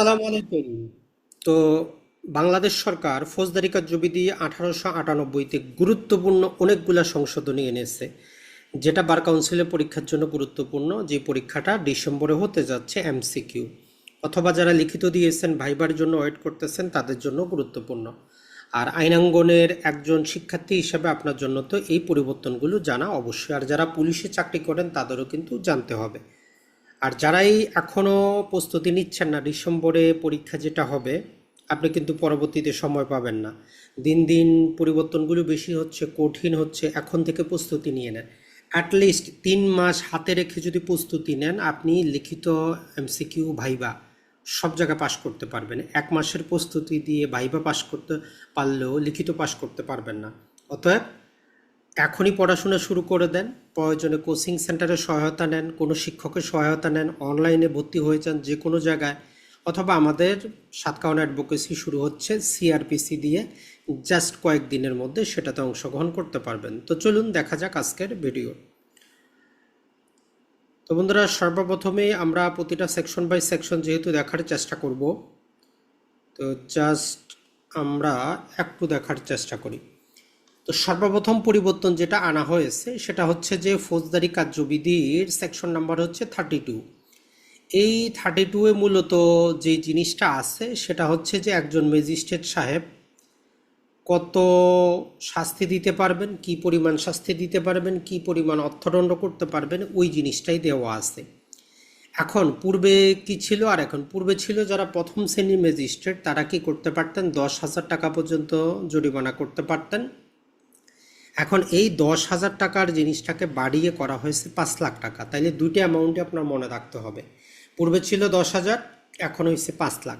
সালাম আলাইকুম। তো বাংলাদেশ সরকার ফৌজদারি কার্যবিধি আঠারোশো আটানব্বইতে গুরুত্বপূর্ণ অনেকগুলা সংশোধনী এনেছে, যেটা বার কাউন্সিলের পরীক্ষার জন্য গুরুত্বপূর্ণ। যে পরীক্ষাটা ডিসেম্বরে হতে যাচ্ছে এমসিকিউ অথবা যারা লিখিত দিয়েছেন, ভাইবার জন্য ওয়েট করতেছেন, তাদের জন্য গুরুত্বপূর্ণ। আর আইনাঙ্গনের একজন শিক্ষার্থী হিসেবে আপনার জন্য তো এই পরিবর্তনগুলো জানা অবশ্যই। আর যারা পুলিশে চাকরি করেন, তাদেরও কিন্তু জানতে হবে। আর যারাই এখনও প্রস্তুতি নিচ্ছেন না, ডিসেম্বরে পরীক্ষা যেটা হবে, আপনি কিন্তু পরবর্তীতে সময় পাবেন না। দিন দিন পরিবর্তনগুলো বেশি হচ্ছে, কঠিন হচ্ছে, এখন থেকে প্রস্তুতি নিয়ে নেন। অ্যাটলিস্ট তিন মাস হাতে রেখে যদি প্রস্তুতি নেন, আপনি লিখিত এমসিকিউ, ভাইবা সব জায়গায় পাশ করতে পারবেন। এক মাসের প্রস্তুতি দিয়ে ভাইবা পাশ করতে পারলেও লিখিত পাশ করতে পারবেন না। অতএব এখনই পড়াশোনা শুরু করে দেন। প্রয়োজনে কোচিং সেন্টারে সহায়তা নেন, কোনো শিক্ষকের সহায়তা নেন, অনলাইনে ভর্তি হয়ে যান যে কোনো জায়গায়। অথবা আমাদের সাতকাউন অ্যাডভোকেসি শুরু হচ্ছে সিআরপিসি দিয়ে জাস্ট কয়েকদিনের মধ্যে সেটাতে অংশগ্রহণ করতে পারবেন। তো চলুন দেখা যাক আজকের ভিডিও। তো বন্ধুরা, সর্বপ্রথমে আমরা প্রতিটা সেকশন বাই সেকশন যেহেতু দেখার চেষ্টা করব, তো জাস্ট আমরা একটু দেখার চেষ্টা করি। তো সর্বপ্রথম পরিবর্তন যেটা আনা হয়েছে, সেটা হচ্ছে যে ফৌজদারি কার্যবিধির সেকশন নাম্বার হচ্ছে থার্টি টু এই থার্টি টুয়ে মূলত যে জিনিসটা আছে, সেটা হচ্ছে যে একজন ম্যাজিস্ট্রেট সাহেব কত শাস্তি দিতে পারবেন, কি পরিমাণ শাস্তি দিতে পারবেন, কি পরিমাণ অর্থদণ্ড করতে পারবেন, ওই জিনিসটাই দেওয়া আছে। এখন পূর্বে কি ছিল? আর এখন পূর্বে ছিল যারা প্রথম শ্রেণির ম্যাজিস্ট্রেট তারা কি করতে পারতেন? দশ হাজার টাকা পর্যন্ত জরিমানা করতে পারতেন। এখন এই দশ হাজার টাকার জিনিসটাকে বাড়িয়ে করা হয়েছে পাঁচ লাখ টাকা। তাইলে দুইটা অ্যামাউন্টে আপনার মনে রাখতে হবে। পূর্বে ছিল দশ হাজার, এখন হয়েছে পাঁচ লাখ।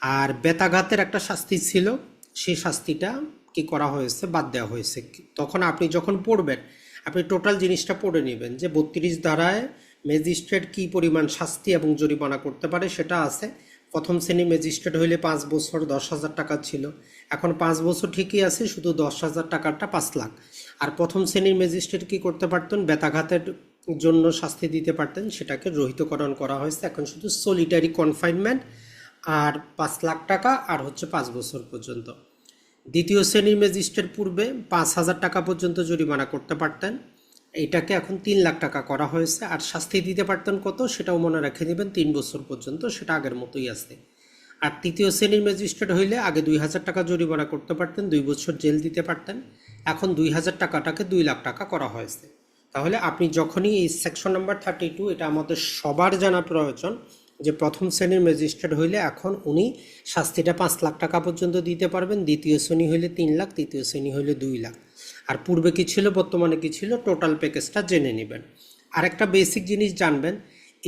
আর বেতাঘাতের একটা শাস্তি ছিল, সেই শাস্তিটা কি করা হয়েছে, বাদ দেওয়া হয়েছে। তখন আপনি যখন পড়বেন, আপনি টোটাল জিনিসটা পড়ে নেবেন যে বত্রিশ ধারায় ম্যাজিস্ট্রেট কি পরিমাণ শাস্তি এবং জরিমানা করতে পারে সেটা আছে। প্রথম শ্রেণি ম্যাজিস্ট্রেট হইলে পাঁচ বছর দশ হাজার টাকা ছিল। এখন পাঁচ বছর ঠিকই আছে, শুধু দশ হাজার টাকাটা পাঁচ লাখ। আর প্রথম শ্রেণির ম্যাজিস্ট্রেট কি করতে পারতেন? বেতাঘাতের জন্য শাস্তি দিতে পারতেন, সেটাকে রহিতকরণ করা হয়েছে। এখন শুধু সলিটারি কনফাইনমেন্ট আর পাঁচ লাখ টাকা আর হচ্ছে পাঁচ বছর পর্যন্ত। দ্বিতীয় শ্রেণির ম্যাজিস্ট্রেট পূর্বে পাঁচ হাজার টাকা পর্যন্ত জরিমানা করতে পারতেন। এটাকে এখন তিন লাখ টাকা করা হয়েছে। আর শাস্তি দিতে পারতেন কত সেটাও মনে রেখে নেবেন তিন বছর পর্যন্ত সেটা আগের মতোই আছে। আর তৃতীয় শ্রেণির ম্যাজিস্ট্রেট হইলে আগে দুই হাজার টাকা জরিমানা করতে পারতেন, দুই বছর জেল দিতে পারতেন। এখন দুই হাজার টাকাটাকে দুই লাখ টাকা করা হয়েছে। তাহলে আপনি যখনই এই সেকশন নাম্বার থার্টি টু এটা আমাদের সবার জানা প্রয়োজন যে প্রথম শ্রেণির ম্যাজিস্ট্রেট হইলে এখন উনি শাস্তিটা পাঁচ লাখ টাকা পর্যন্ত দিতে পারবেন, দ্বিতীয় শ্রেণি হইলে তিন লাখ, তৃতীয় শ্রেণি হইলে দুই লাখ। আর পূর্বে কি ছিল, বর্তমানে কি ছিল টোটাল প্যাকেজটা জেনে নেবেন। আরেকটা বেসিক জিনিস জানবেন,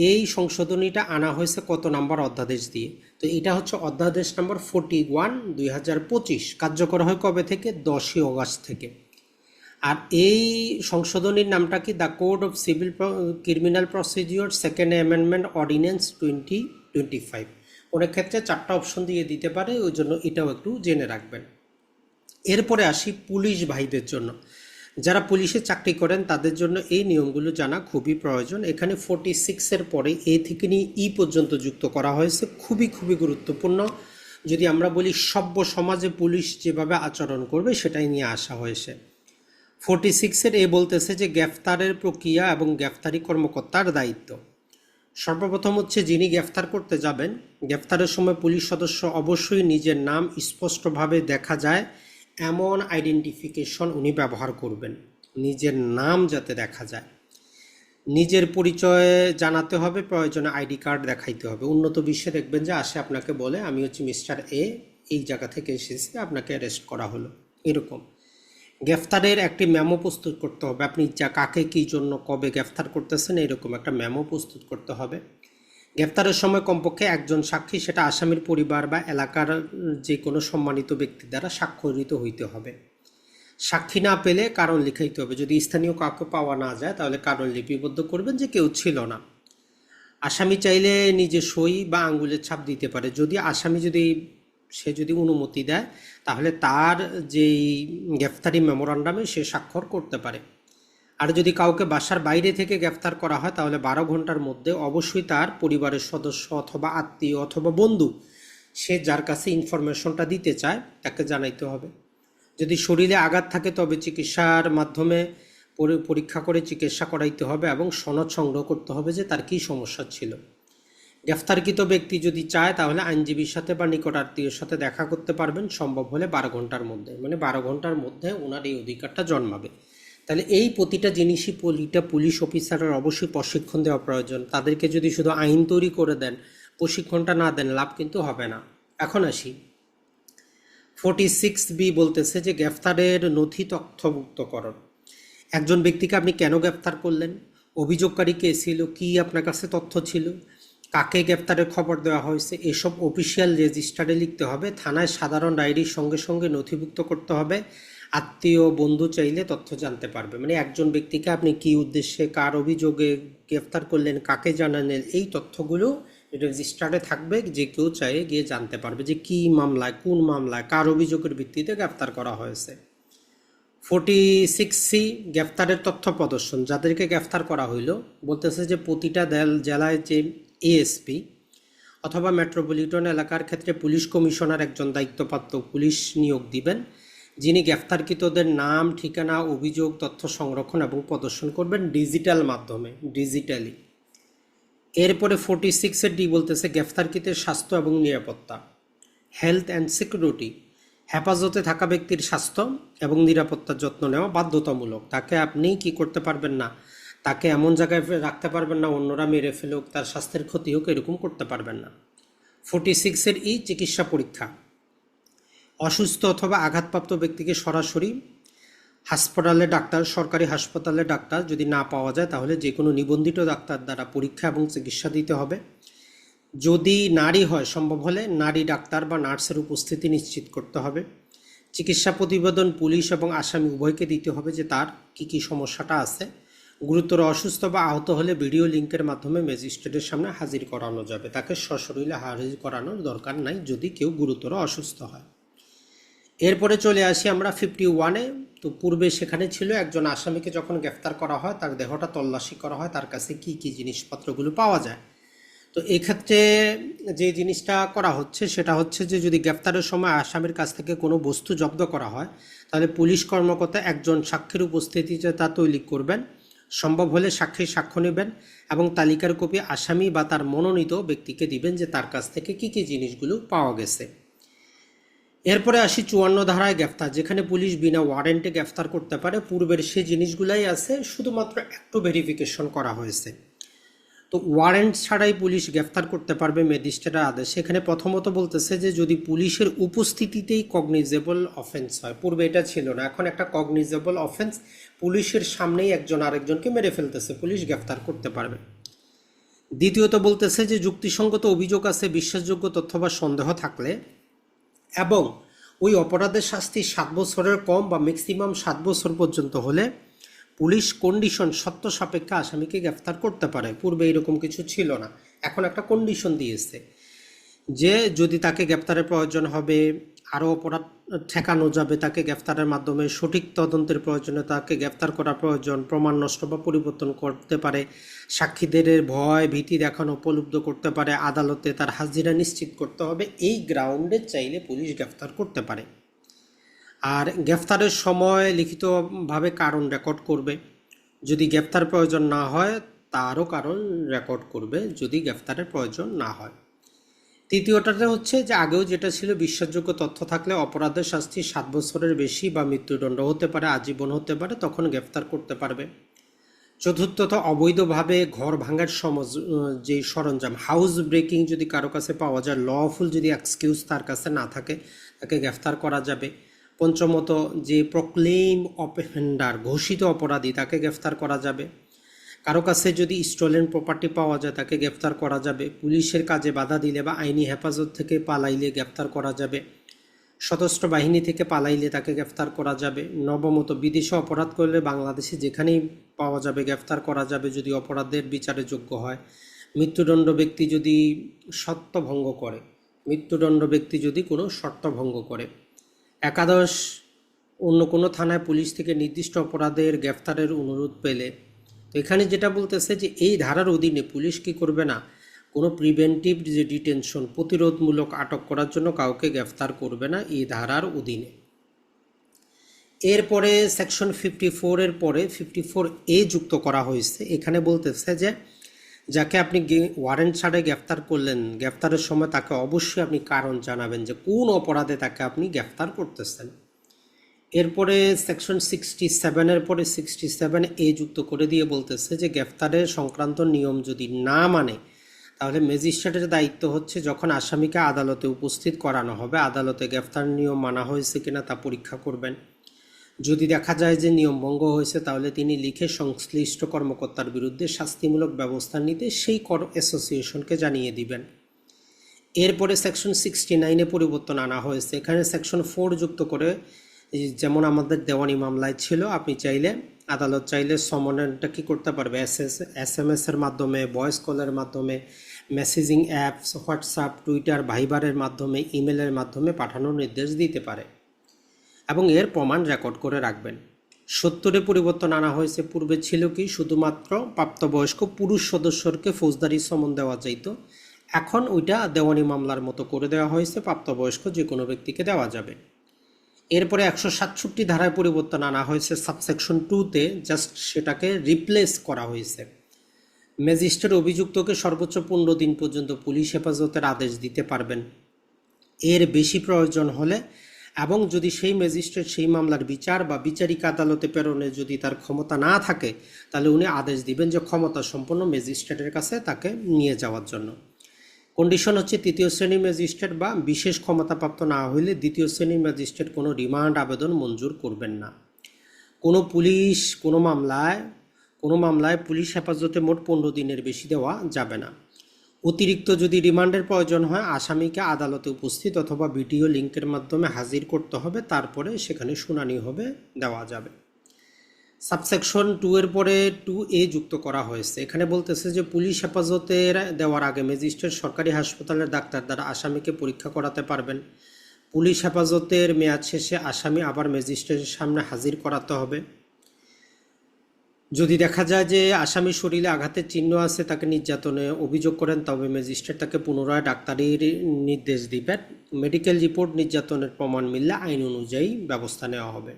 এই সংশোধনীটা আনা হয়েছে কত নাম্বার অধ্যাদেশ দিয়ে? তো এটা হচ্ছে অধ্যাদেশ নাম্বার ফোর্টি ওয়ান দুই হাজার পঁচিশ। কার্যকর হয় কবে থেকে? দশই অগাস্ট থেকে। আর এই সংশোধনীর নামটা কি? The code of civil criminal procedure second amendment ordinance twenty twenty five অনেক ক্ষেত্রে চারটা অপশন দিয়ে দিতে পারে, ওই জন্য এটাও একটু জেনে রাখবেন। এরপরে আসি পুলিশ ভাইদের জন্য। যারা পুলিশে চাকরি করেন, তাদের জন্য এই নিয়মগুলো জানা খুবই প্রয়োজন। এখানে ফোর্টি সিক্সের পরে এ থেকে নিয়ে ই পর্যন্ত যুক্ত করা হয়েছে। খুবই খুবই গুরুত্বপূর্ণ। যদি আমরা বলি সভ্য সমাজে পুলিশ যেভাবে আচরণ করবে, সেটাই নিয়ে আসা হয়েছে। ফোর্টি সিক্সের এ বলতেছে যে গ্রেফতারের প্রক্রিয়া এবং গ্রেফতারি কর্মকর্তার দায়িত্ব। সর্বপ্রথম হচ্ছে যিনি গ্রেফতার করতে যাবেন, গ্রেফতারের সময় পুলিশ সদস্য অবশ্যই নিজের নাম স্পষ্টভাবে দেখা যায়। এমন আইডেন্টিফিকেশন উনি ব্যবহার করবেন। নিজের নাম যাতে দেখা যায়। নিজের পরিচয় জানাতে হবে, প্রয়োজনে আইডি কার্ড দেখাইতে হবে। উন্নত বিশ্বে দেখবেন যে আসে আপনাকে বলে, আমি হচ্ছে মিস্টার এ, এই জায়গা থেকে এসেছি, আপনাকে অ্যারেস্ট করা হলো। এরকম। গ্রেফতারের একটি মেমো প্রস্তুত করতে হবে। আপনি যা, কাকে কী জন্য, কবে গ্রেফতার করতেছেন, এরকম একটা মেমো প্রস্তুত করতে হবে। গ্রেফতারের সময় কমপক্ষে একজন সাক্ষী, সেটা আসামির পরিবার বা এলাকার যে কোনো সম্মানিত ব্যক্তি দ্বারা স্বাক্ষরিত হইতে হবে। সাক্ষী না পেলে কারণ লিখাইতে হবে। যদি স্থানীয় কাউকে পাওয়া না যায়, তাহলে কারণ লিপিবদ্ধ করবেন যে কেউ ছিল না। আসামি চাইলে নিজে সই বা আঙ্গুলের ছাপ দিতে পারে। যদি আসামি যদি, সে যদি অনুমতি দেয়, তাহলে তার যেই গ্রেফতারি মেমোরান্ডামে সে স্বাক্ষর করতে পারে। আর যদি কাউকে বাসার বাইরে থেকে গ্রেফতার করা হয়, তাহলে বারো ঘণ্টার মধ্যে অবশ্যই তার পরিবারের সদস্য অথবা আত্মীয় অথবা বন্ধু, সে যার কাছে ইনফরমেশনটা দিতে চায়, তাকে জানাইতে হবে। যদি শরীরে আঘাত থাকে, তবে চিকিৎসার মাধ্যমে পরি- পরীক্ষা করে চিকিৎসা করাইতে হবে এবং সনদ সংগ্রহ করতে হবে যে তার কী সমস্যা ছিল। গ্রেফতারকৃত ব্যক্তি যদি চায়, তাহলে আইনজীবীর সাথে বা নিকট আত্মীয়ের সাথে দেখা করতে পারবেন। সম্ভব হলে বারো ঘণ্টার মধ্যে মানে বারো ঘণ্টার মধ্যে ওনার এই অধিকারটা জন্মাবে। তাহলে এই প্রতিটা জিনিসই প্রতিটা পুলিশ অফিসারের অবশ্যই প্রশিক্ষণ দেওয়া প্রয়োজন। তাদেরকে যদি শুধু আইন তৈরি করে দেন, প্রশিক্ষণটা না দেন, লাভ কিন্তু হবে না। এখন আসি। ফোর্টি সিক্স বি বলতেছে যে গ্রেফতারের নথি তথ্যভুক্তকরণ। একজন ব্যক্তিকে আপনি কেন গ্রেফতার করলেন? অভিযোগকারী কে ছিল? কি আপনার কাছে তথ্য ছিল? কাকে গ্রেফতারের খবর দেওয়া হয়েছে? এসব অফিসিয়াল রেজিস্টারে লিখতে হবে। থানায় সাধারণ ডায়েরির সঙ্গে সঙ্গে নথিভুক্ত করতে হবে। আত্মীয়, বন্ধু চাইলে তথ্য জানতে পারবে। মানে একজন ব্যক্তিকে আপনি কি উদ্দেশ্যে, কার অভিযোগে গ্রেফতার করলেন, কাকে জানালেন, এই তথ্যগুলো রেজিস্টারে থাকবে যে কেউ চাইলে গিয়ে জানতে পারবে যে কি মামলায়, কোন মামলায়, কার অভিযোগের ভিত্তিতে গ্রেফতার করা হয়েছে। ফোর্টি সিক্স সি গ্রেফতারের তথ্য প্রদর্শন। যাদেরকে গ্রেফতার করা হইল, বলতেছে যে প্রতিটা জেলায় যে এএসপি অথবা মেট্রোপলিটন এলাকার ক্ষেত্রে পুলিশ কমিশনার একজন দায়িত্বপ্রাপ্ত পুলিশ নিয়োগ দিবেন। যিনি গ্রেফতারকৃতদের নাম, ঠিকানা, অভিযোগ, তথ্য সংরক্ষণ এবং প্রদর্শন করবেন ডিজিটাল মাধ্যমে, ডিজিটালি। এরপরে ফোর্টি সিক্সের ডি বলতেছে গ্রেফতারকৃতের স্বাস্থ্য এবং নিরাপত্তা, হেলথ অ্যান্ড সিকিউরিটি, হেফাজতে থাকা ব্যক্তির স্বাস্থ্য এবং নিরাপত্তার যত্ন নেওয়া বাধ্যতামূলক। তাকে আপনি কি করতে পারবেন না, তাকে এমন জায়গায় রাখতে পারবেন না, অন্যরা মেরে ফেলুক, তার স্বাস্থ্যের ক্ষতি হোক, এরকম করতে পারবেন না। ফোর্টি সিক্সের ই চিকিৎসা পরীক্ষা। অসুস্থ অথবা আঘাতপ্রাপ্ত ব্যক্তিকে সরাসরি হাসপাতালে ডাক্তার, সরকারি হাসপাতালে ডাক্তার যদি না পাওয়া যায়, তাহলে যে কোনো নিবন্ধিত ডাক্তার দ্বারা পরীক্ষা এবং চিকিৎসা দিতে হবে। যদি নারী হয়, সম্ভব হলে নারী ডাক্তার বা নার্সের উপস্থিতি নিশ্চিত করতে হবে। চিকিৎসা প্রতিবেদন পুলিশ এবং আসামি উভয়কে দিতে হবে যে তার কি কি সমস্যাটা আছে। গুরুতর অসুস্থ বা আহত হলে ভিডিও লিঙ্কের মাধ্যমে ম্যাজিস্ট্রেটের সামনে হাজির করানো যাবে। তাকে সশরীরে হাজির করানোর দরকার নাই যদি কেউ গুরুতর অসুস্থ হয়। এরপরে চলে আসি আমরা ফিফটি ওয়ানে তো পূর্বে সেখানে ছিল একজন আসামিকে যখন গ্রেফতার করা হয়, তার দেহটা তল্লাশি করা হয়, তার কাছে কি কি জিনিসপত্রগুলো পাওয়া যায়। তো এক্ষেত্রে যে জিনিসটা করা হচ্ছে, সেটা হচ্ছে যে যদি গ্রেফতারের সময় আসামির কাছ থেকে কোনো বস্তু জব্দ করা হয়, তাহলে পুলিশ কর্মকর্তা একজন সাক্ষীর উপস্থিতিতে তা তৈরি করবেন। সম্ভব হলে সাক্ষীর সাক্ষ্য নেবেন এবং তালিকার কপি আসামি বা তার মনোনীত ব্যক্তিকে দিবেন যে তার কাছ থেকে কি কি জিনিসগুলো পাওয়া গেছে। এরপরে আসি চুয়ান্ন ধারায় গ্রেফতার, যেখানে পুলিশ বিনা ওয়ারেন্টে গ্রেফতার করতে পারে। পূর্বের সে জিনিসগুলাই আছে, শুধুমাত্র একটু ভেরিফিকেশন করা হয়েছে। তো ওয়ারেন্ট ছাড়াই পুলিশ গ্রেফতার করতে পারবে ম্যাজিস্ট্রেটের আদেশ। সেখানে প্রথমত বলতেছে যে, যদি পুলিশের উপস্থিতিতেই কগনিজেবল অফেন্স হয়, পূর্বে এটা ছিল না, এখন একটা কগনিজেবল অফেন্স পুলিশের সামনেই একজন আরেকজনকে মেরে ফেলতেছে, পুলিশ গ্রেফতার করতে পারবে। দ্বিতীয়ত বলতেছে যে, যুক্তিসঙ্গত অভিযোগ আছে, বিশ্বাসযোগ্য তথ্য বা সন্দেহ থাকলে এবং ওই অপরাধের শাস্তি সাত বছরের কম বা ম্যাক্সিমাম সাত বছর পর্যন্ত হলে পুলিশ কন্ডিশন সত্য সাপেক্ষে আসামিকে গ্রেফতার করতে পারে। পূর্বে এরকম কিছু ছিল না। এখন একটা কন্ডিশন দিয়েছে যে যদি তাকে গ্রেপ্তারের প্রয়োজন হবে আরও অপরাধ ঠেকানো যাবে তাকে গ্রেফতারের মাধ্যমে। সঠিক তদন্তের প্রয়োজনে তাকে গ্রেফতার করা প্রয়োজন। প্রমাণ নষ্ট বা পরিবর্তন করতে পারে। সাক্ষীদের ভয়, ভীতি দেখানো উপলব্ধ করতে পারে। আদালতে তার হাজিরা নিশ্চিত করতে হবে। এই গ্রাউন্ডে চাইলে পুলিশ গ্রেফতার করতে পারে। আর গ্রেফতারের সময় লিখিতভাবে কারণ রেকর্ড করবে। যদি গ্রেফতার প্রয়োজন না হয়, তারও কারণ রেকর্ড করবে। যদি গ্রেফতারের প্রয়োজন না হয়। তৃতীয়টাতে হচ্ছে যে আগেও যেটা ছিল বিশ্বাসযোগ্য তথ্য থাকলে অপরাধের শাস্তি সাত বছরের বেশি বা মৃত্যুদণ্ড হতে পারে, আজীবন হতে পারে, তখন গ্রেফতার করতে পারবে। চতুর্থত, অবৈধভাবে ঘর ভাঙার সমজ, যে সরঞ্জাম হাউস ব্রেকিং যদি কারও কাছে পাওয়া যায় লফুল যদি এক্সকিউজ তার কাছে না থাকে, তাকে গ্রেফতার করা যাবে। পঞ্চমত, যে প্রক্লেম অফেন্ডার ঘোষিত অপরাধী, তাকে গ্রেফতার করা যাবে। কারও কাছে যদি স্টোলেন প্রপার্টি পাওয়া যায়, তাকে গ্রেফতার করা যাবে। পুলিশের কাজে বাধা দিলে বা আইনি হেফাজত থেকে পালাইলে গ্রেফতার করা যাবে। সশস্ত্র বাহিনী থেকে পালাইলে তাকে গ্রেফতার করা যাবে। নবমত, বিদেশে অপরাধ করলে বাংলাদেশে যেখানেই পাওয়া যাবে গ্রেফতার করা যাবে যদি অপরাধের বিচারে যোগ্য হয়। মৃত্যুদণ্ড ব্যক্তি যদি সত্য ভঙ্গ করে, মৃত্যুদণ্ড ব্যক্তি যদি কোনো শর্ত ভঙ্গ করে। একাদশ, অন্য কোনো থানায় পুলিশ থেকে নির্দিষ্ট অপরাধের গ্রেফতারের অনুরোধ পেলে তো এখানে যেটা বলতেছে যে এই ধারার অধীনে পুলিশ কি করবে না? কোনো প্রিভেন্টিভ যে ডিটেনশন প্রতিরোধমূলক আটক করার জন্য কাউকে গ্রেফতার করবে না এই ধারার অধীনে। এরপরে সেকশন ফিফটি ফোরের পরে ফিফটি ফোর এ যুক্ত করা হয়েছে। এখানে বলতেছে যে যাকে আপনি ওয়ারেন্ট ছাড়ে গ্রেফতার করলেন, গ্রেফতারের সময় তাকে অবশ্যই আপনি কারণ জানাবেন যে কোন অপরাধে তাকে আপনি গ্রেফতার করতেছেন। এরপরে সেকশন সিক্সটি সেভেনের পরে সিক্সটি সেভেন এ যুক্ত করে দিয়ে বলতেছে যে গ্রেফতারের সংক্রান্ত নিয়ম যদি না মানে তাহলে ম্যাজিস্ট্রেটের দায়িত্ব হচ্ছে যখন আসামিকে আদালতে উপস্থিত করানো হবে, আদালতে গ্রেফতার নিয়ম মানা হয়েছে কিনা তা পরীক্ষা করবেন। যদি দেখা যায় যে নিয়ম ভঙ্গ হয়েছে, তাহলে তিনি লিখে সংশ্লিষ্ট কর্মকর্তার বিরুদ্ধে শাস্তিমূলক ব্যবস্থা নিতে সেই কর অ্যাসোসিয়েশনকে জানিয়ে দিবেন। এরপরে সেকশন সিক্সটি নাইনে পরিবর্তন আনা হয়েছে। এখানে সেকশন ফোর যুক্ত করে যেমন আমাদের দেওয়ানি মামলায় ছিল, আপনি চাইলে আদালত চাইলে সমনটা কী করতে পারবে? S S S M S এর মাধ্যমে ভয়েস কলের মাধ্যমে মেসেজিং অ্যাপস হোয়াটসঅ্যাপ টুইটার ভাইবারের মাধ্যমে ইমেলের মাধ্যমে পাঠানোর নির্দেশ দিতে পারে। এবং এর প্রমাণ রেকর্ড করে রাখবেন। সত্তরে পরিবর্তন আনা হয়েছে, পূর্বে ছিল কি? শুধুমাত্র প্রাপ্তবয়স্ক পুরুষ সদস্যকে ফৌজদারি সমন দেওয়া যাইত। এখন ওইটা দেওয়ানি মামলার মতো করে দেওয়া হয়েছে, প্রাপ্তবয়স্ক যে কোনো ব্যক্তিকে দেওয়া যাবে। এরপরে একশো সাতষট্টি ধারায় পরিবর্তন আনা হয়েছে সাবসেকশন টুতে, জাস্ট সেটাকে রিপ্লেস করা হয়েছে। ম্যাজিস্ট্রেট অভিযুক্তকে সর্বোচ্চ পনেরো দিন পর্যন্ত পুলিশ হেফাজতের আদেশ দিতে পারবেন। এর বেশি প্রয়োজন হলে এবং যদি সেই ম্যাজিস্ট্রেট সেই মামলার বিচার বা বিচারিক আদালতে প্রেরণে যদি তার ক্ষমতা না থাকে, তাহলে উনি আদেশ দিবেন যে ক্ষমতা সম্পন্ন ম্যাজিস্ট্রেটের কাছে তাকে নিয়ে যাওয়ার জন্য। কন্ডিশন হচ্ছে তৃতীয় শ্রেণির ম্যাজিস্ট্রেট বা বিশেষ ক্ষমতাপ্রাপ্ত না হইলে দ্বিতীয় শ্রেণির ম্যাজিস্ট্রেট কোনো রিমান্ড আবেদন মঞ্জুর করবেন না। কোনো পুলিশ কোনো মামলায় কোনো মামলায় পুলিশ হেফাজতে মোট পনেরো দিনের বেশি দেওয়া যাবে না। অতিরিক্ত যদি রিমান্ডের প্রয়োজন হয়, আসামিকে আদালতে উপস্থিত অথবা ভিডিও লিঙ্কের মাধ্যমে হাজির করতে হবে, তারপরে সেখানে শুনানি হবে, দেওয়া যাবে। সাবসেকশন টু এর পরে টু এ যুক্ত করা হয়েছে। এখানে বলতেছে যে পুলিশ হেফাজতের দেওয়ার আগে ম্যাজিস্ট্রেট সরকারি হাসপাতালের ডাক্তার দ্বারা আসামিকে পরীক্ষা করাতে পারবেন। পুলিশ হেফাজতের মেয়াদ শেষে আসামি আবার ম্যাজিস্ট্রেটের সামনে হাজির করাতে হবে। যদি দেখা যায় যে আসামি শরীরে আঘাতের চিহ্ন আছে, তাকে নির্যাতনে অভিযোগ করেন, তবে ম্যাজিস্ট্রেট তাকে পুনরায় ডাক্তারির নির্দেশ দিবেন। মেডিকেল রিপোর্ট নির্যাতনের প্রমাণ মিললে আইন অনুযায়ী ব্যবস্থা নেওয়া হবে।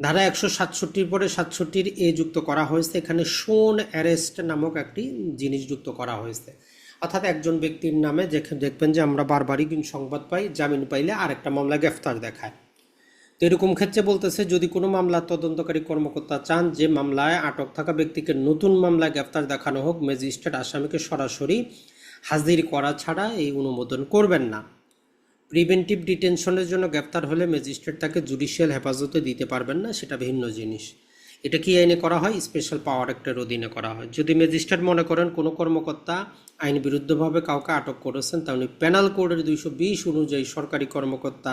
ধারা একশো সাতষট্টির পরে সাতষট্টির এ যুক্ত করা হয়েছে। এখানে শোন অ্যারেস্ট নামক একটি জিনিস যুক্ত করা হয়েছে। অর্থাৎ একজন ব্যক্তির নামে দেখবেন যে আমরা বারবারই কিন্তু সংবাদ পাই, জামিন পাইলে আরেকটা মামলা গ্রেফতার দেখায়। তো এরকম ক্ষেত্রে বলতেছে, যদি কোনো মামলার তদন্তকারী কর্মকর্তা চান যে মামলায় আটক থাকা ব্যক্তিকে নতুন মামলায় গ্রেফতার দেখানো হোক, ম্যাজিস্ট্রেট আসামিকে সরাসরি হাজির করা ছাড়া এই অনুমোদন করবেন না। প্রিভেন্টিভ ডিটেনশনের জন্য গ্রেপ্তার হলে ম্যাজিস্ট্রেট তাকে জুডিশিয়াল হেফাজতে দিতে পারবেন না, সেটা ভিন্ন জিনিস। এটা কি আইনে করা হয়? স্পেশাল পাওয়ার অ্যাক্টের অধীনে করা হয়। যদি ম্যাজিস্ট্রেট মনে করেন কোনো কর্মকর্তা আইন বিরুদ্ধভাবে কাউকে আটক করেছেন তাহলে প্যানাল কোডের দুইশো বিশ অনুযায়ী সরকারি কর্মকর্তা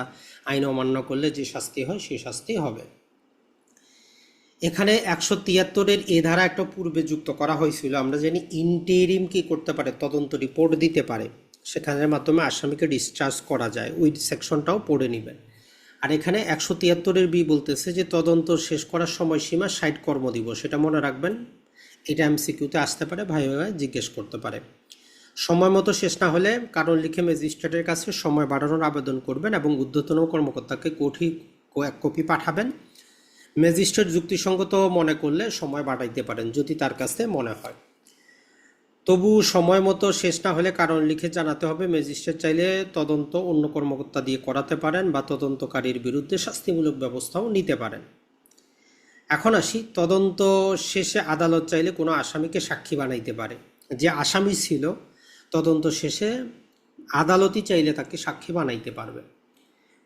আইন অমান্য করলে যে শাস্তি হয় সেই শাস্তি হবে। এখানে একশো তিয়াত্তরের এ ধারা একটা পূর্বে যুক্ত করা হয়েছিল। আমরা জানি ইন্টেরিম কি করতে পারে, তদন্ত রিপোর্ট দিতে পারে। সেখানের মাধ্যমে আসামিকে ডিসচার্জ করা যায়। ওই সেকশনটাও পড়ে নেবেন। আর এখানে একশো তিয়াত্তরের বি বলতেছে যে, তদন্ত শেষ করার সময়সীমা ষাট কর্মদিবস। সেটা মনে রাখবেন। এটা এমসিকিউতে আসতে পারে, ভাই ভাই জিজ্ঞেস করতে পারে। সময় মতো শেষ না হলে কারণ লিখে ম্যাজিস্ট্রেটের কাছে সময় বাড়ানোর আবেদন করবেন এবং ঊর্ধ্বতন কর্মকর্তাকে কোঠি এক কপি পাঠাবেন। ম্যাজিস্ট্রেট যুক্তিসঙ্গত মনে করলে সময় বাড়াইতে পারেন, যদি তার কাছে মনে হয়। তবু সময় মতো শেষ না হলে কারণ লিখে জানাতে হবে। ম্যাজিস্ট্রেট চাইলে তদন্ত অন্য কর্মকর্তা দিয়ে করাতে পারেন বা তদন্তকারীর বিরুদ্ধে শাস্তিমূলক ব্যবস্থাও নিতে পারেন। এখন আসি, তদন্ত শেষে আদালত চাইলে কোনো আসামিকে সাক্ষী বানাইতে পারে। যে আসামি ছিল, তদন্ত শেষে আদালতই চাইলে তাকে সাক্ষী বানাইতে পারবে।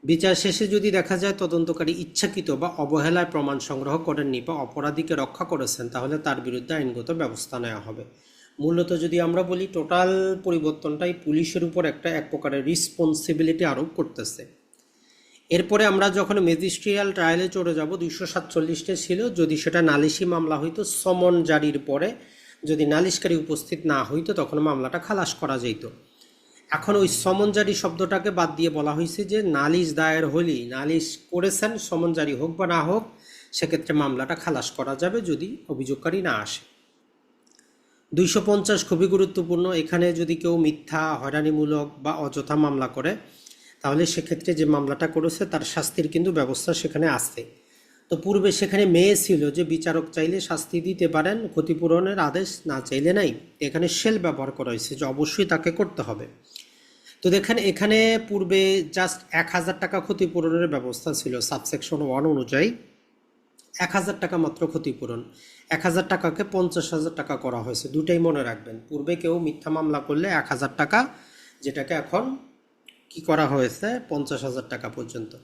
বিচার শেষে যদি দেখা যায় তদন্তকারী ইচ্ছাকৃত বা অবহেলায় প্রমাণ সংগ্রহ করেননি বা অপরাধীকে রক্ষা করেছেন, তাহলে তার বিরুদ্ধে আইনগত ব্যবস্থা নেওয়া হবে। মূলত যদি আমরা বলি টোটাল পরিবর্তনটাই পুলিশের উপর একটা এক প্রকারের রেসপন্সিবিলিটি আরোপ করতেছে। এরপরে আমরা যখন ম্যাজিস্ট্রিয়াল ট্রায়ালে চলে যাব, দুইশো সাতচল্লিশটা ছিল, যদি সেটা নালিশি মামলা হইতো, সমন জারির পরে যদি নালিশকারী উপস্থিত না হইতো, তখন মামলাটা খালাস করা যেত। এখন ওই সমনজারি শব্দটাকে বাদ দিয়ে বলা হয়েছে যে, নালিশ দায়ের হলেই নালিশ করেছেন সমনজারি হোক বা না হোক, সেক্ষেত্রে মামলাটা খালাস করা যাবে যদি অভিযোগকারী না আসে। দুইশো পঞ্চাশ খুবই গুরুত্বপূর্ণ। এখানে যদি কেউ মিথ্যা, হয়রানিমূলক বা অযথা মামলা করে, তাহলে সেক্ষেত্রে যে মামলাটা করেছে, তার শাস্তির কিন্তু ব্যবস্থা সেখানে আছে। তো পূর্বে সেখানে মেয়ে ছিল যে বিচারক চাইলে শাস্তি দিতে পারেন, ক্ষতিপূরণের আদেশ না চাইলে নাই। এখানে সেল ব্যবহার করা হয়েছে যে অবশ্যই তাকে করতে হবে। তো দেখেন, এখানে পূর্বে জাস্ট এক হাজার টাকা ক্ষতিপূরণের ব্যবস্থা ছিল সাবসেকশন ওয়ান অনুযায়ী। এক হাজার টাকা মাত্র ক্ষতিপূরণ। এক হাজার টাকাকে পঞ্চাশ হাজার টাকা করা হয়েছে। দুটাই মনে রাখবেন। পূর্বে কেউ মিথ্যা মামলা করলে এক হাজার টাকা, যেটাকে এখন কি করা হয়েছে, পঞ্চাশ হাজার টাকা পর্যন্ত।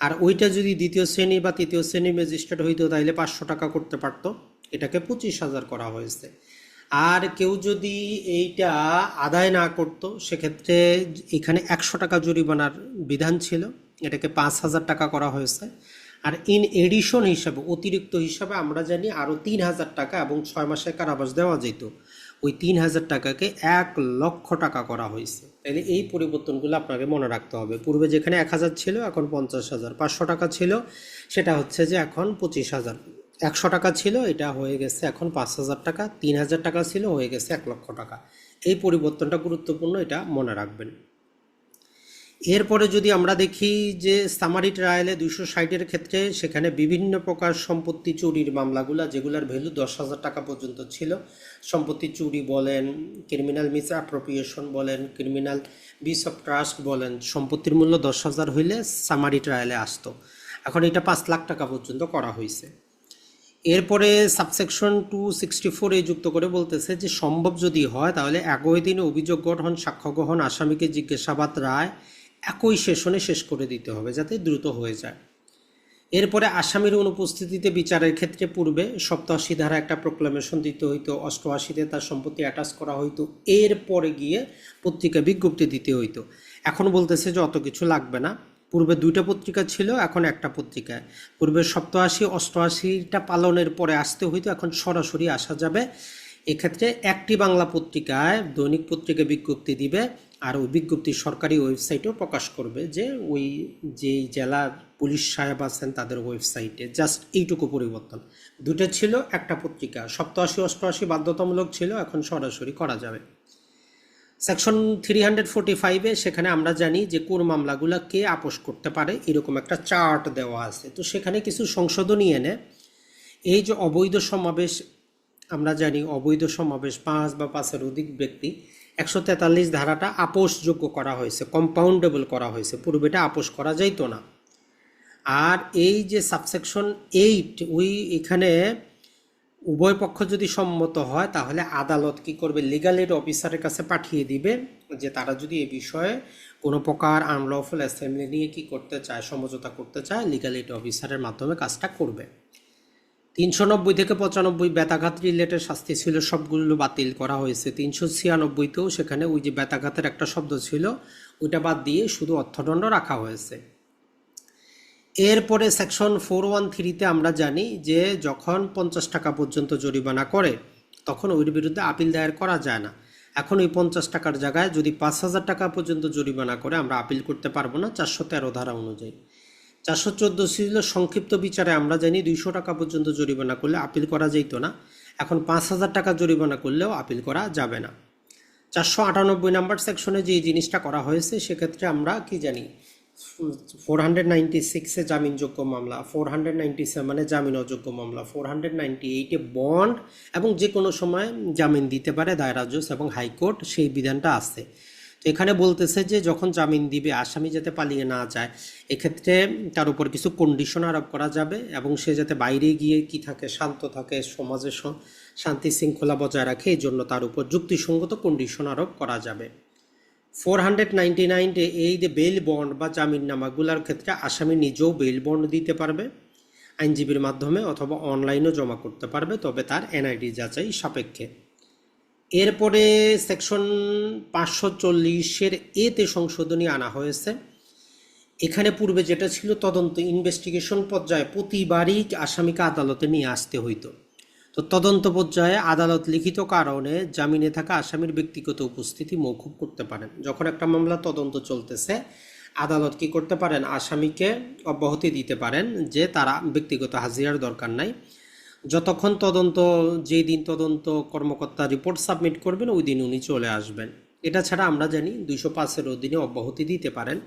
আর ওইটা যদি দ্বিতীয় শ্রেণি বা তৃতীয় শ্রেণি ম্যাজিস্ট্রেট হইতো তাহলে পাঁচশো টাকা করতে পারতো। এটাকে পঁচিশ হাজার করা হয়েছে। আর কেউ যদি এইটা আদায় না করতো, সেক্ষেত্রে এখানে একশো টাকা জরিমানার বিধান ছিল। এটাকে পাঁচ হাজার টাকা করা হয়েছে। আর ইন এডিশন হিসাবে, অতিরিক্ত হিসাবে আমরা জানি আরও তিন হাজার টাকা এবং ছয় মাসের কারাবাস দেওয়া যেত। ওই তিন হাজার টাকাকে এক লক্ষ টাকা করা হয়েছে। তাহলে এই পরিবর্তনগুলো আপনাকে মনে রাখতে হবে। পূর্বে যেখানে এক হাজার ছিল, এখন পঞ্চাশ হাজার পাঁচশো টাকা ছিল, সেটা হচ্ছে যে এখন পঁচিশ হাজার একশো টাকা ছিল, এটা হয়ে গেছে এখন পাঁচ হাজার টাকা। তিন হাজার টাকা ছিল, হয়ে গেছে এক লক্ষ টাকা। এই পরিবর্তনটা গুরুত্বপূর্ণ, এটা মনে রাখবেন। এরপরে যদি আমরা দেখি যে সামারি ট্রায়ালে দুইশো ষাটের ক্ষেত্রে সেখানে বিভিন্ন প্রকার সম্পত্তি চুরির মামলাগুলো, যেগুলোর ভ্যালু দশ হাজার টাকা পর্যন্ত ছিল। সম্পত্তি চুরি বলেন ক্রিমিনাল মিস অ্যাপ্রোপ্রিয়েশন বলেন ক্রিমিনাল বিস অফ ট্রাস্ট বলেন, সম্পত্তির মূল্য দশ হাজার হইলে সামারি ট্রায়ালে আসতো। এখন এটা পাঁচ লাখ টাকা পর্যন্ত করা হয়েছে এরপরে সাবসেকশন টু সিক্সটি ফোর ফোরে যুক্ত করে বলতেছে যে, সম্ভব যদি হয় তাহলে একই দিনে অভিযোগ গঠন, সাক্ষ্য গ্রহণ আসামিকে জিজ্ঞাসাবাদ, রায় একই সেশনে শেষ করে দিতে হবে যাতে দ্রুত হয়ে যায়। এরপরে আসামির অনুপস্থিতিতে বিচারের ক্ষেত্রে পূর্বে সপ্তাশি ধারা একটা প্রোক্লামেশন দিতে হইতো, অষ্টআশিতে তার সম্পত্তি অ্যাটাচ করা হইতো, এরপরে গিয়ে পত্রিকা বিজ্ঞপ্তি দিতে হইতো। এখন বলতেছে যে অত কিছু লাগবে না। পূর্বে দুইটা পত্রিকা ছিল, এখন একটা পত্রিকায় পূর্বে সপ্তাশি অষ্টআশিটা পালনের পরে আসতে হইতো, এখন সরাসরি আসা যাবে। এক্ষেত্রে একটি বাংলা পত্রিকায় দৈনিক পত্রিকা বিজ্ঞপ্তি দিবে। আর ওই বিজ্ঞপ্তি সরকারি ওয়েবসাইটেও প্রকাশ করবে যে ওই যেই জেলার পুলিশ সাহেব আছেন তাদের ওয়েবসাইটে, জাস্ট এইটুকু পরিবর্তন। দুটো ছিল, একটা পত্রিকা। সপ্তাশি অষ্টআশি বাধ্যতামূলক ছিল, এখন সরাসরি করা যাবে। সেকশন থ্রি হান্ড্রেড ফোর্টি ফাইভে সেখানে আমরা জানি যে কোন মামলাগুলো কে আপোষ করতে পারে, এরকম একটা চার্ট দেওয়া আছে। তো সেখানে কিছু সংশোধনী এনে, এই যে অবৈধ সমাবেশ, আমরা জানি অবৈধ সমাবেশ পাঁচ বা পাঁচের অধিক ব্যক্তি একশো তেতাল্লিশ ধারাটা আপোষযোগ্য করা হয়েছে কম্পাউন্ডেবল করা হয়েছে। পূর্বেটা আপোষ করা যাইতো না। আর এই যে সাবসেকশন এইট ওই এখানে উভয় পক্ষ যদি সম্মত হয়, তাহলে আদালত কি করবে? লিগাল এড অফিসারের কাছে পাঠিয়ে দিবে যে তারা যদি এ বিষয়ে কোনো প্রকার আনলফুল অ্যাসেম্বলি নিয়ে কি করতে চায়, সমঝোতা করতে চায় লিগাল এড অফিসারের মাধ্যমে কাজটা করবে। তিনশো নব্বই থেকে পঁচানব্বই বেতাঘাত রিলেটেড শাস্তি ছিল, সবগুলো বাতিল করা হয়েছে। তিনশো ছিয়ানব্বইতেও সেখানে ওই যে ব্যথাঘাতের একটা শব্দ ছিল, ওইটা বাদ দিয়ে শুধু অর্থদণ্ড রাখা হয়েছে। এরপরে সেকশন ফোর ওয়ান থ্রিতে আমরা জানি যে যখন পঞ্চাশ টাকা পর্যন্ত জরিমানা করে, তখন ওইর বিরুদ্ধে আপিল দায়ের করা যায় না। এখন ওই পঞ্চাশ টাকার জায়গায় যদি পাঁচ হাজার টাকা পর্যন্ত জরিমানা করে, আমরা আপিল করতে পারব না চারশো তেরো ধারা অনুযায়ী। চারশো চোদ্দ ছিল সংক্ষিপ্ত বিচারে আমরা জানি দুইশো টাকা পর্যন্ত জরিমানা করলে আপিল করা যেত না। এখন পাঁচ হাজার টাকা জরিমানা করলেও আপিল করা যাবে না। চারশো আটানব্বই নাম্বার সেকশনে যে জিনিসটা করা হয়েছে, সেক্ষেত্রে আমরা কি জানি? ফোর হান্ড্রেড নাইনটি সিক্সে জামিনযোগ্য মামলা, ফোর হান্ড্রেড নাইনটি সেভেনে জামিন অযোগ্য মামলা, ফোর হান্ড্রেড নাইনটি এইটে বন্ড এবং যে কোনো সময় জামিন দিতে পারে দায়রা জজ এবং হাইকোর্ট সেই বিধানটা আছে। তো এখানে বলতেছে যে যখন জামিন দিবে, আসামি যাতে পালিয়ে না যায়, এক্ষেত্রে তার উপর কিছু কন্ডিশন আরোপ করা যাবে এবং সে যাতে বাইরে গিয়ে কি থাকে, শান্ত থাকে, সমাজে স- শান্তি শৃঙ্খলা বজায় রাখে, এই জন্য তার উপর যুক্তিসঙ্গত কন্ডিশন আরোপ করা যাবে। ফোর হান্ড্রেড নাইনটে এই যে বেল বন্ড বা জামিননামাগুলোর ক্ষেত্রে আসামি নিজেও বেল বন্ড দিতে পারবে, আইনজীবীর মাধ্যমে অথবা অনলাইনেও জমা করতে পারবে, তবে তার এনআইডি যাচাই সাপেক্ষে। এরপরে সেকশন পাঁচশো চল্লিশের এতে সংশোধনী আনা হয়েছে। এখানে পূর্বে যেটা ছিল তদন্ত ইনভেস্টিগেশন পর্যায়ে প্রতিবারই আসামিকে আদালতে নিয়ে আসতে হইতো। তো তদন্ত পর্যায়ে আদালত লিখিত কারণে জামিনে থাকা আসামির ব্যক্তিগত উপস্থিতি মৌকুব করতে পারেন। যখন একটা মামলা তদন্ত চলতেছে, আদালত কি করতে পারেন? আসামিকে অব্যাহতি দিতে পারেন যে তারা ব্যক্তিগত হাজিরার দরকার নাই। যতক্ষণ তদন্ত, যেই দিন তদন্ত কর্মকর্তা রিপোর্ট সাবমিট করবেন, ওই দিন উনি চলে আসবেন। এটা ছাড়া আমরা জানি দুইশো পাঁচের অধীনে অব্যাহতি দিতে পারেন।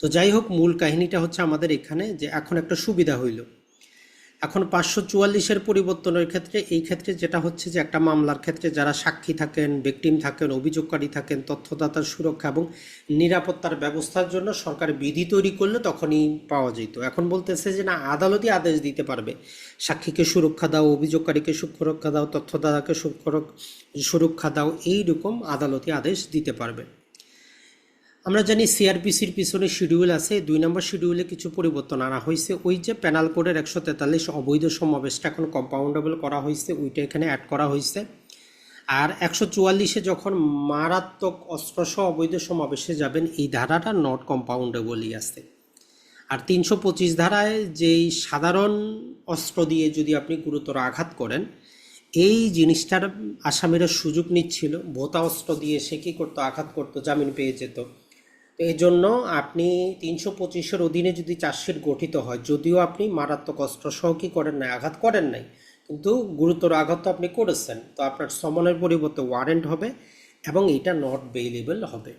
তো যাই হোক, মূল কাহিনীটা হচ্ছে আমাদের এখানে যে এখন একটা সুবিধা হইল। এখন পাঁচশো চুয়াল্লিশের পরিবর্তনের ক্ষেত্রে, এই ক্ষেত্রে যেটা হচ্ছে যে একটা মামলার ক্ষেত্রে যারা সাক্ষী থাকেন ভিকটিম থাকেন, অভিযোগকারী থাকেন, তথ্যদাতার সুরক্ষা এবং নিরাপত্তার ব্যবস্থার জন্য সরকার বিধি তৈরি করলে তখনই পাওয়া যেত। এখন বলতেছে যে না, আদালতই আদেশ দিতে পারবে। সাক্ষীকে সুরক্ষা দাও, অভিযোগকারীকে সুরক্ষা দাও, তথ্যদাতাকে সুরক্ষা দাও, এইরকম আদালতই আদেশ দিতে পারবে। আমরা জানি সিআরপিসির পিছনে শিডিউল আছে। দুই নম্বর শিডিউলে কিছু পরিবর্তন আনা হয়েছে। ওই যে প্যানাল কোডের একশো তেতাল্লিশ অবৈধ সমাবেশটা এখন কম্পাউন্ডেবল করা হয়েছে, ওইটা এখানে অ্যাড করা হয়েছে। আর একশো চুয়াল্লিশে যখন মারাত্মক অস্ত্রসহ অবৈধ সমাবেশে যাবেন, এই ধারাটা নট কম্পাউন্ডেবলই আছে। আর তিনশো পঁচিশ ধারায় যেই সাধারণ অস্ত্র দিয়ে যদি আপনি গুরুতর আঘাত করেন, এই জিনিসটার আসামিরা সুযোগ নিচ্ছিল। ভোতা অস্ত্র দিয়ে সে কী করতো, আঘাত করতো, জামিন পেয়ে যেত। তো এই জন্য আপনি তিনশো পঁচিশের অধীনে যদি চার্জশিট গঠিত হয়, যদিও আপনি মারাত্মক অস্ত্র সহ কি করেন নাই, আঘাত করেন নাই, কিন্তু গুরুতর আঘাত তো আপনি করেছেন, তো আপনার সমনের পরিবর্তে ওয়ারেন্ট হবে এবং এটা নট বেইলেবল হবে।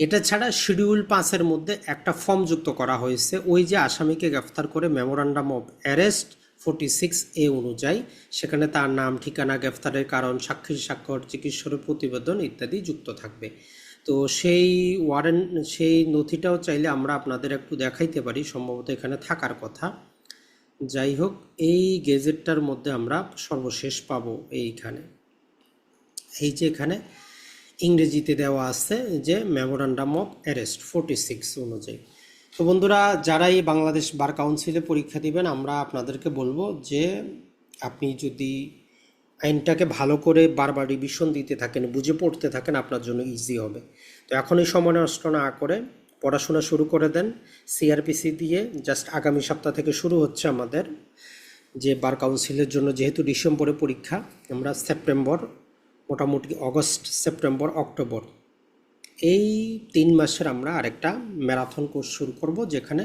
এটা ছাড়া শিডিউল পাঁচের মধ্যে একটা ফর্ম যুক্ত করা হয়েছে, ওই যে আসামিকে গ্রেফতার করে memorandum of arrest forty six A অনুযায়ী, সেখানে তার নাম, ঠিকানা, গ্রেফতারের কারণ, সাক্ষীর স্বাক্ষর চিকিৎসকের প্রতিবেদন ইত্যাদি যুক্ত থাকবে। তো সেই ওয়ারেন্ট সেই নথিটাও চাইলে আমরা আপনাদের একটু দেখাইতে পারি, সম্ভবত এখানে থাকার কথা। যাই হোক, এই গেজেটটার মধ্যে আমরা সর্বশেষ পাব এইখানে। এই যে এখানে ইংরেজিতে দেওয়া আছে যে memorandum of arrest forty six অনুযায়ী। তো বন্ধুরা যারাই বাংলাদেশ বার কাউন্সিলে পরীক্ষা দিবেন, আমরা আপনাদেরকে বলব যে আপনি যদি আইনটাকে ভালো করে বারবার রিভিশন দিতে থাকেন, বুঝে পড়তে থাকেন, আপনার জন্য ইজি হবে। তো এখনই সময় নষ্ট না করে পড়াশোনা শুরু করে দেন। সিআরপিসি দিয়ে জাস্ট আগামী সপ্তাহ থেকে শুরু হচ্ছে আমাদের যে বার কাউন্সিলের জন্য যেহেতু ডিসেম্বরে পরীক্ষা, আমরা সেপ্টেম্বর, মোটামুটি অগস্ট, সেপ্টেম্বর, অক্টোবর, এই তিন মাসের আমরা আরেকটা ম্যারাথন কোর্স শুরু করব যেখানে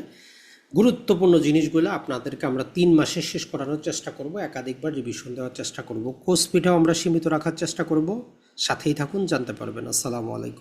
গুরুত্বপূর্ণ জিনিসগুলো আপনাদেরকে আমরা তিন মাসে শেষ করানোর চেষ্টা করব, একাধিকবার রিভিশন দেওয়ার চেষ্টা করব। কোর্স ফিটাও আমরা সীমিত রাখার চেষ্টা করব। সাথেই থাকুন, জানতে পারবেন। আসসালামু আলাইকুম।